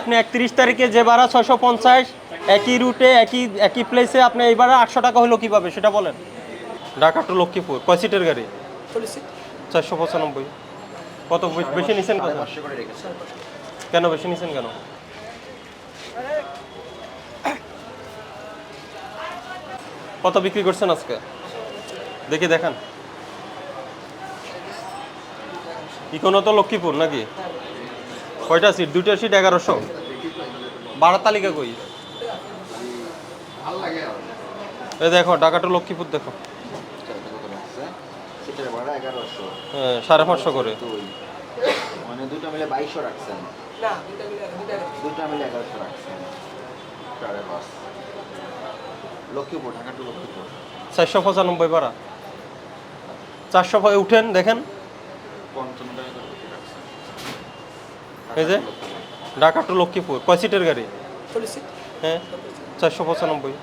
আপনি একত্রিশ তারিখে যে ভাড়া ছয়শো পঞ্চাশ একই রুটে একই একই প্লেসে আপনি এই ভাড়া আটশো টাকা হলো কীভাবে? সেটা বলেন। ঢাকা টু লক্ষ্মীপুর কয় সিটের গাড়ি? চারশো পঁচানব্বই। কত বেশি নিছেন কত? কেন বেশি নিছেন কেন? কত বিক্রি করছেন আজকে? দেখি দেখান। ইকোনো তো লক্ষ্মীপুর নাকি? কয়টা সিট দুইটা সিট এগারোশো। ভাড়া তালিকা কই? এই দেখো ঢাকা টু লক্ষ্মীপুর দেখো। এগারোশো হ্যাঁ, সাড়ে পাঁচশো করে। মানে দুটো মিলে বাইশশো রাখছেন দুটো মিলে এগারোশো রাখছেন সাড়ে পাঁচ। লক্ষ্মীপুর ঢাকা টু লক্ষ্মীপুর। চারশো পঁচানব্বই ভাড়া। চারশো উঠেন দেখেন। পঞ্চান্ন টাকা করে টিকিট রাখছেন এই যে ঢাকা টু লক্ষ্মীপুর কয় সিটের গাড়ি? হ্যাঁ চারশো পঁচানব্বই।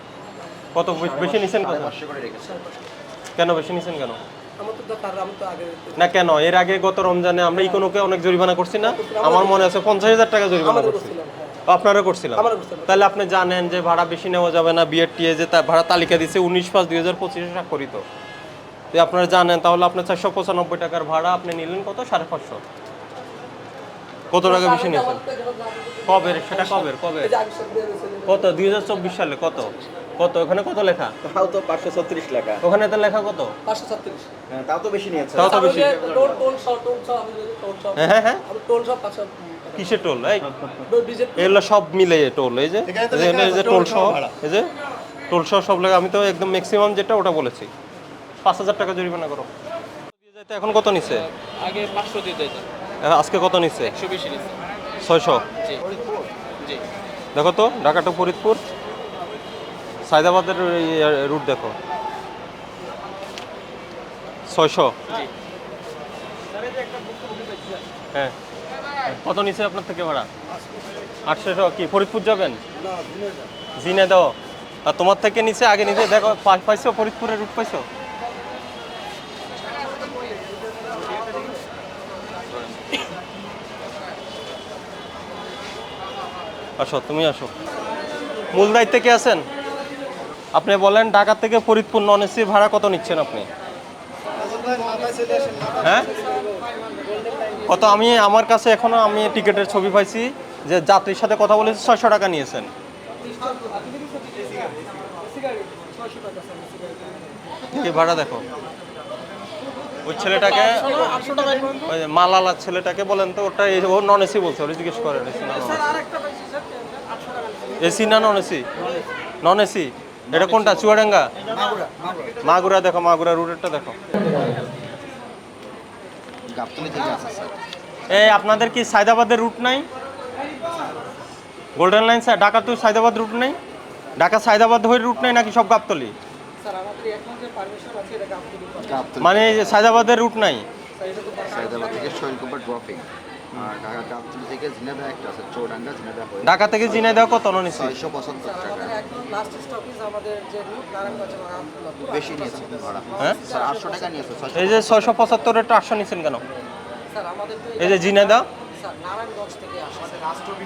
কত বেশি নিছেন কত কেন বেশি নিছেন কেন? না কেন? এর আগে গত রমজানে আমরা ইকোনোকে অনেক জরিমানা করছি না? আমার মনে আছে পঞ্চাশ হাজার টাকা জরিমানা করছি। হ্যাঁ। আপনারা করছিলাম। তাহলে আপনি জানেন যে ভাড়া বেশি নেওয়া যাবে না টিয়ে যে তার ভাড়া তালিকা দিচ্ছে উনিশ পাঁচ দুই হাজার পঁচিশে স্বাক্ষরিত। আপনারা জানেন তাহলে আপনার চারশো পঁচানব্বই টাকার ভাড়া আপনি নিলেন কত? সাড়ে পাঁচশো। কত টাকা বেশি নিয়েছেন? কবে সেটা কবে কবে। কত? দুই হাজার চব্বিশ সালে কত? কত? ওখানে কত লেখা? তাও তো পাঁচশো ছত্রিশ লেখা। ওখানে তো লেখা কত? পাঁচশো ছত্রিশ। হ্যাঁ, তাও তো বেশি নিয়েছে তাও তো বেশি। টোল টোল সব টোল সব আমি যদি টোল সব হ্যাঁ হ্যাঁ হ্যাঁ। টোল সব পাঁচশো কিসের টোল? এই এগুলো সব মিলে টোল এই যে? এই যে- টোল সহ এই যে? টোল সহ সব লাগে আমি তো একদম ম্যাক্সিমাম যেটা ওটা বলেছি। পাঁচ হাজার টাকা জরিমানা করো। এখন কত নিছে? আগে পাঁচশো দিতে আজকে কত নিচ্ছে? ছয়শো? দেখো তো ঢাকা টু ফরিদপুর। সায়দাবাদের রুট দেখো। ছয়শো? হ্যাঁ। কত নিচ্ছে আপনার থেকে ভাড়া? আটশোশো কি ফরিদপুর যাবেন? জিনে দাও আর তোমার থেকে নিচে আগে নিচে দেখো পাইছো ফরিদপুরের রুট পাইছো? আসো, তুমি আসো। মূল দায়িত্বে কে আছেন? আপনি বলেন, ঢাকা থেকে ফরিদপুর নন এসি ভাড়া কত নিচ্ছেন আপনি? হ্যাঁ? কত? আমি, আমার কাছে এখনও আমি টিকিটের ছবি পাইছি যে যাত্রীর সাথে কথা বলেছি, ছয়শো টাকা নিয়েছেন। ভাড়া দেখো? ওই ছেলেটাকে ওই যে মালালা ছেলেটাকে বলেন তো ওটা এই- ও নন এসি বলছে ওরা জিজ্ঞেস করেন এসি না আরেকটা পাইছি স্যার আটশো টাকা এসি না নন এসি নন এসি এটা কোনটা চুয়াডাঙ্গা? মাগুরা দেখো মাগুরা রুটেরটা দেখো। এই আপনাদের কি সায়দাবাদের রুট নাই? Golden line sir Dhaka to Saydabad route নেই? ঢাকা সায়দাবাদ হয়ে রুট নেই নাকি সব গাবতলি? স্যার আমাদের এখন যে পারমিশন আছে এটা গাপ দিতে পারব গাবতলি মানে এই যে সায়দাবাদের রুট নাই? সাইদাবাদ থেকে ড্রপিং আর ঢাকা গাবতলি থেকে ঝিনাদা একটা আছে চৌডাঙ্গা ঝিনাদা হয়ে। ঢাকা থেকে জিনে দেওয়া কত পঁচাত্তর টাকা। আমাদের যে রুট নারায়ণগঞ্জ বেশি নিয়েছে হ্যাঁ? স্যার আটশো টাকা নিয়েছে ছয়শো এই যে ছয়শো পঁচাত্তরের আটশো নিচ্ছেন কেন? স্যার আমাদের তো এই যে জিনেদা? স্যার নারায়ণগঞ্জ থেকে আসে লাস্ট এবং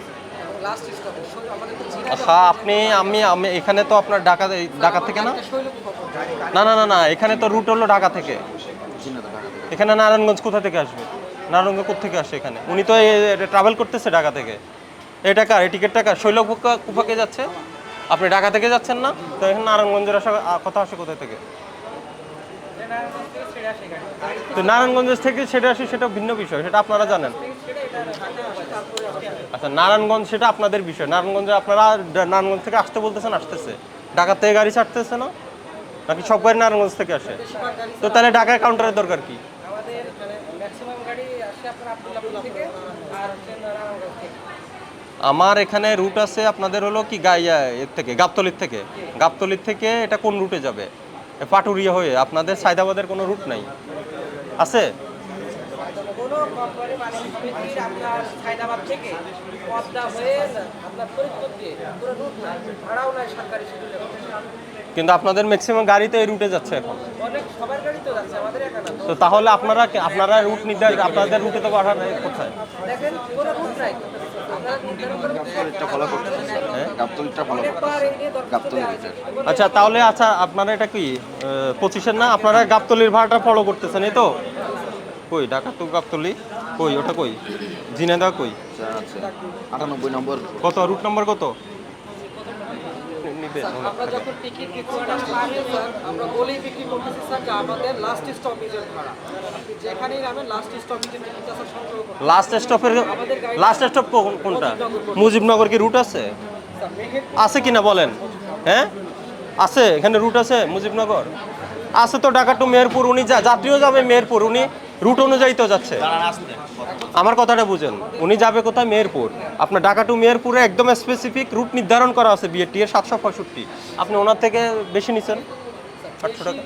আচ্ছা আপনি আমি আমি এখানে তো আপনার ঢাকা ঢাকা থেকে না? না না না না এখানে তো রুট হলো ঢাকা থেকে। এখানে নারায়ণগঞ্জ কোথা থেকে আসবে? নারায়ণগঞ্জ কোথা থেকে আসে এখানে? উনি তো ট্রাভেল করতেছে ঢাকা থেকে। এই টাকা এই টিকিট টাকা শৈল কুফাকে যাচ্ছে? আপনি ঢাকা থেকে যাচ্ছেন না? তো এখানে নারায়ণগঞ্জের আসা কথা আসে কোথা থেকে? তো নারায়ণগঞ্জ থেকে সেটা আসে সেটা ভিন্ন বিষয় সেটা আপনারা জানেন। আচ্ছা নারায়ণগঞ্জ সেটা আপনাদের বিষয়। নারায়ণগঞ্জে আপনারা নারায়ণগঞ্জ থেকে আসতে বলতেছেন, আসতেছে। ঢাকা থেকে গাড়ি ছাড়তেছে না? নাকি সব গাড়ি নারায়ণগঞ্জ থেকে আসে? তো তাহলে ঢাকায় কাউন্টারের দরকার কি? আমার এখানে রুট আছে আপনাদের হলো কি গাইয়া এর থেকে, গাবতলির থেকে। গাবতলির থেকে এটা কোন রুটে যাবে? পাটুরিয়া হয়ে। আপনাদের সায়দাবাদের কোনো রুট নাই। আছে? কোনো কোম্পানি মানে আপনার হায়দ্রাবাদ থেকে পদ্মা হয়ে আপনার ফরিদপুর দিয়ে পুরো রুট নাই ভাড়াও নাই সরকারি শিডিউলে কিন্তু আপনাদের ম্যাক্সিমাম গাড়ি তো এই রুটে যাচ্ছে এখন? অনেক সবার গাড়ি তো যাচ্ছে আমাদের এখানে তো তাহলে আপনারা আপনারা রুট নির্ধারণ আপনাদের রুটে তো পাঠান কোথায়? দেখেন কোনো রুট নাই। হ্যাঁ? আচ্ছা তাহলে আচ্ছা আপনারা এটা কি পঁচিশের না? আপনারা গাবতলির ভাড়াটা ফলো করতেছেন এই তো? কই? ঢাকা টু গাবতলি? কই? ওটা কই? জিনেদা কই? যা আটানব্বই নম্বর। কত? রুট নম্বর কত? আমরা যখন টিকিট দিচ্ছি তার স্যার আমরা বলেই বিক্রি করতেছি স্যার যে আমাদের লাস্ট স্টপেজের ভাড়া। যেখানেই নামেন লাস্ট স্টপেজের টিকিটটা স্যার সংগ্রহ করুন লাস্ট স্টপের লাস্ট স্টপ কোনটা? মুজিবনগর। কি রুট আছে? আছে কিনা বলেন? হ্যাঁ? আছে? এখানে রুট আছে মুজিবনগর? আছে তো ঢাকা টু মেহেরপুর উনি যা- যাত্রীও যাবে মেহেরপুর উনি রুট অনুযায়ী তো যাচ্ছে। আমার কথাটা বুঝেন। উনি যাবে কোথায়? মেহেরপুর। আপনার ঢাকা টু মেহেরপুরে একদম স্পেসিফিক রুট নির্ধারণ করা আছে বিএটি এর সাতশো পঁয়ষট্টি। আপনি ওনার থেকে বেশি নিছেন? আটশো টাকা।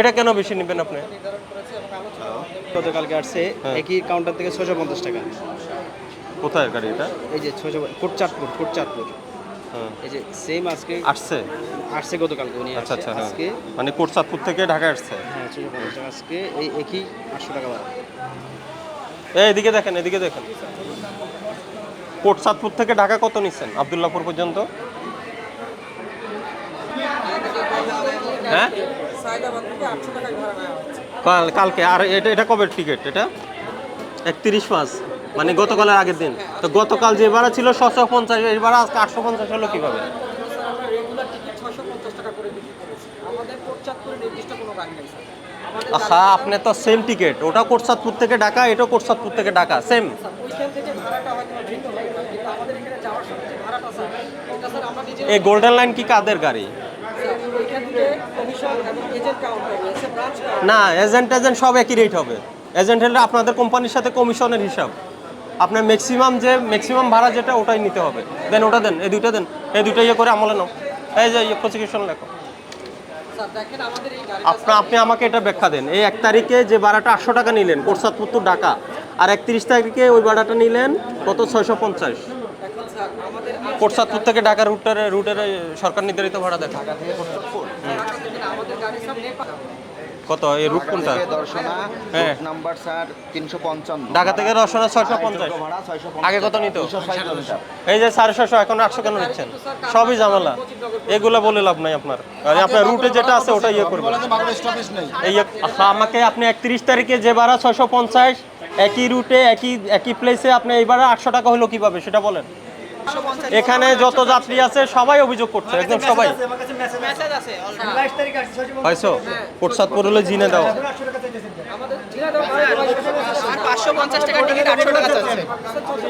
এটা কেন বেশি নেবেন আপনি? গতকালকে আসছে হ্যাঁ। একই কাউন্টার থেকে ছশো পঞ্চাশ টাকা। কোথায় গাড়ি এটা এই যে ছশো কোটচাঁদপুর কোটচাঁদপুর। হ্যাঁ এই যে সেম আজকে আসছে? আসছে গতকালকে উনি আচ্ছা আচ্ছা হ্যাঁ। আজকে মানে কোটসাদপুর থেকে ঢাকা আসছে? হ্যাঁ আজকে এই একই আটশো টাকা এই এদিকে দেখেন এদিকে দেখেন। কোটসাদপুর থেকে ঢাকা কত নিচ্ছেন? আবদুল্লাপুর পর্যন্ত? হ্যাঁ? কালকে। আর এটা এটা কবে টিকিট এটা? একত্রিশ পাঁচ। মানে গতকালের আগের দিন। তো গতকাল যে ভাড়া ছিল ছশো পঞ্চাশ এই ভাড়া আজকে আটশো পঞ্চাশ হলো কীভাবে? আচ্ছা আপনি তো সেম টিকিট ওটা কোটসাদপুর থেকে ঢাকা এটাও কোটসাদপুর থেকে ঢাকা সেম এই গোল্ডেন লাইন কি কাদের গাড়ি? না এজেন্ট এজেন্ট সব একই রেট হবে। এজেন্ট হলে আপনাদের কোম্পানির সাথে কমিশনের হিসাব। আপনার ম্যাক্সিমাম যে ম্যাক্সিমাম ভাড়া যেটা ওটাই নিতে হবে। দেন ওটা দেন এই দুইটা দেন এই দুইটা ইয়ে করে আমলে নাও। এই যে ইয়ে প্রসিকিউশন লেখো। গাড়ি আপনি আমাকে এটা ব্যাখ্যা দেন। এই এক তারিখে যে ভাড়াটা আটশো টাকা নিলেন কোরসাদপুর তো ঢাকা আর একত্রিশ তারিখে ওই ভাড়াটা নিলেন কত? ছয়শো পঞ্চাশ। কোরসাদপুর থেকে ঢাকা রুটের রুটের সরকার নির্ধারিত ভাড়া দেখা কত? এই রুট কোনটা? হ্যাঁ। নাম্বার স্যার তিনশো পঞ্চান্ন। ঢাকা থেকে রসনা ছয়শো পঞ্চাশ। আগে কত নিত? এই যে সাড়ে ছশো এখন আটশো কেন নিচ্ছেন? সবই ঝামেলা। এগুলো বলে লাভ নাই আপনার। আরে আপনার রুটে যেটা আছে ওটা ইয়ে করবেন। এই আমাকে আপনি একত্রিশ তারিখে যে ভাড়া ছয়শো পঞ্চাশ একই রুটে একই একই প্লেসে আপনি এই ভাড়া আটশো টাকা হলো কীভাবে সেটা বলেন। এখানে যত যাত্রী আছে সবাই অভিযোগ করছে একদম সবাই হয়েছো কোটসাদপুর হলে জিনে দাও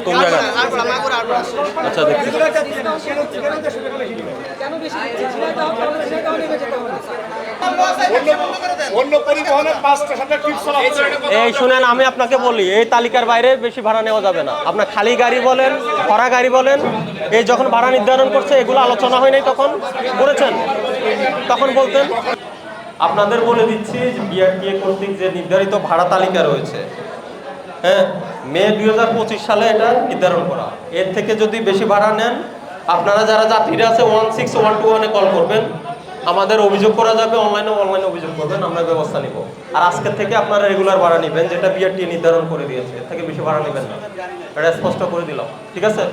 কোন আচ্ছা দেখতে এই শুনেন, আমি আপনাকে বলি, এই তালিকার বাইরে বেশি ভাড়া নেওয়া যাবে না। আপনার খালি গাড়ি বলেন ভরা গাড়ি বলেন, এই যখন ভাড়া নির্ধারণ করছে, এগুলো আলোচনা হয় নাই তখন? করেছেন? তখন বলতেন? আপনাদের বলে দিচ্ছি বিআরটিএ কর্তৃক যে নির্ধারিত ভাড়া তালিকা রয়েছে হ্যাঁ মে দু হাজার পঁচিশ সালে এটা নির্ধারণ করা এর থেকে যদি বেশি ভাড়া নেন আপনারা যারা যাত্রীরা আছে ওয়ান সিক্স ওয়ান টু ওয়ানে কল করবেন। আমাদের অভিযোগ করা যাবে অনলাইনে অনলাইনে অভিযোগ করবেন, আমরা ব্যবস্থা নিব। আর আজকের থেকে আপনারা রেগুলার ভাড়া নেবেন, যেটা বিআরটি নির্ধারণ করে দিয়েছে, এর থেকে বেশি ভাড়া নেবেন না। এটা স্পষ্ট করে দিলাম, ঠিক আছে?